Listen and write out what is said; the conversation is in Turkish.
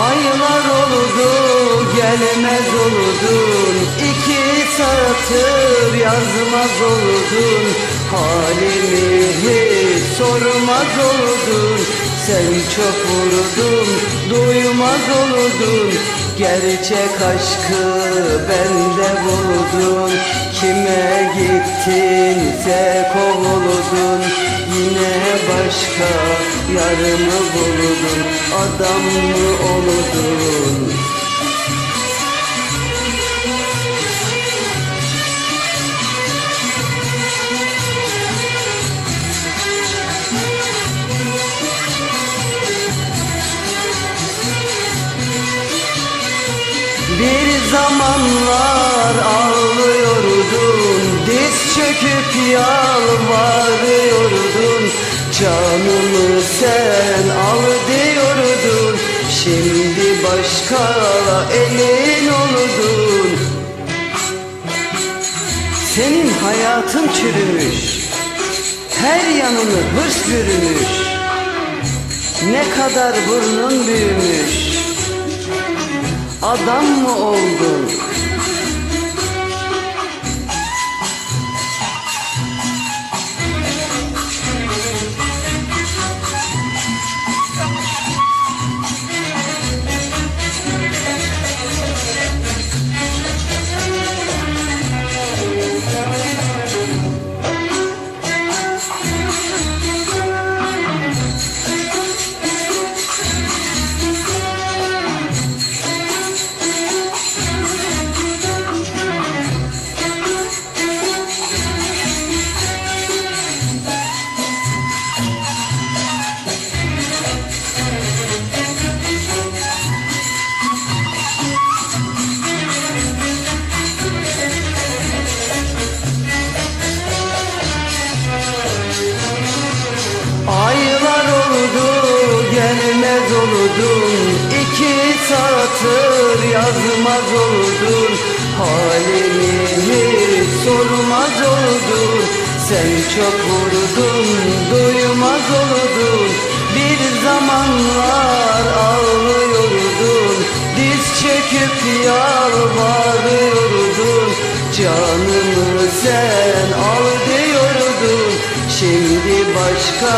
Aylar oldu gelmez oldun İki satır yazmaz oldun. Halimi hiç sormaz oldun. Sen çok vurdun duymaz oldun. Gerçek aşkı bende buldun. Kime gittinse kovuldun Yine başka yarımı buldun Adam mı oldun Bir zamanlar ağlıyordun Canımı sen? Al diyordun Şimdi başka elin oldun Senin hayatın çürümüş Her yanını hırs bürümüş. Ne kadar burnun büyümüş Adam mı oldun? Oldun İki satır yazmaz oldun. Halimi hiç sormaz oldun? Sen çok vurdun duymaz oldun. Bir zamanlar ağlıyordun. Diz çöküp yalvarıyordun. Canımı sen al diyordun. Şimdi başka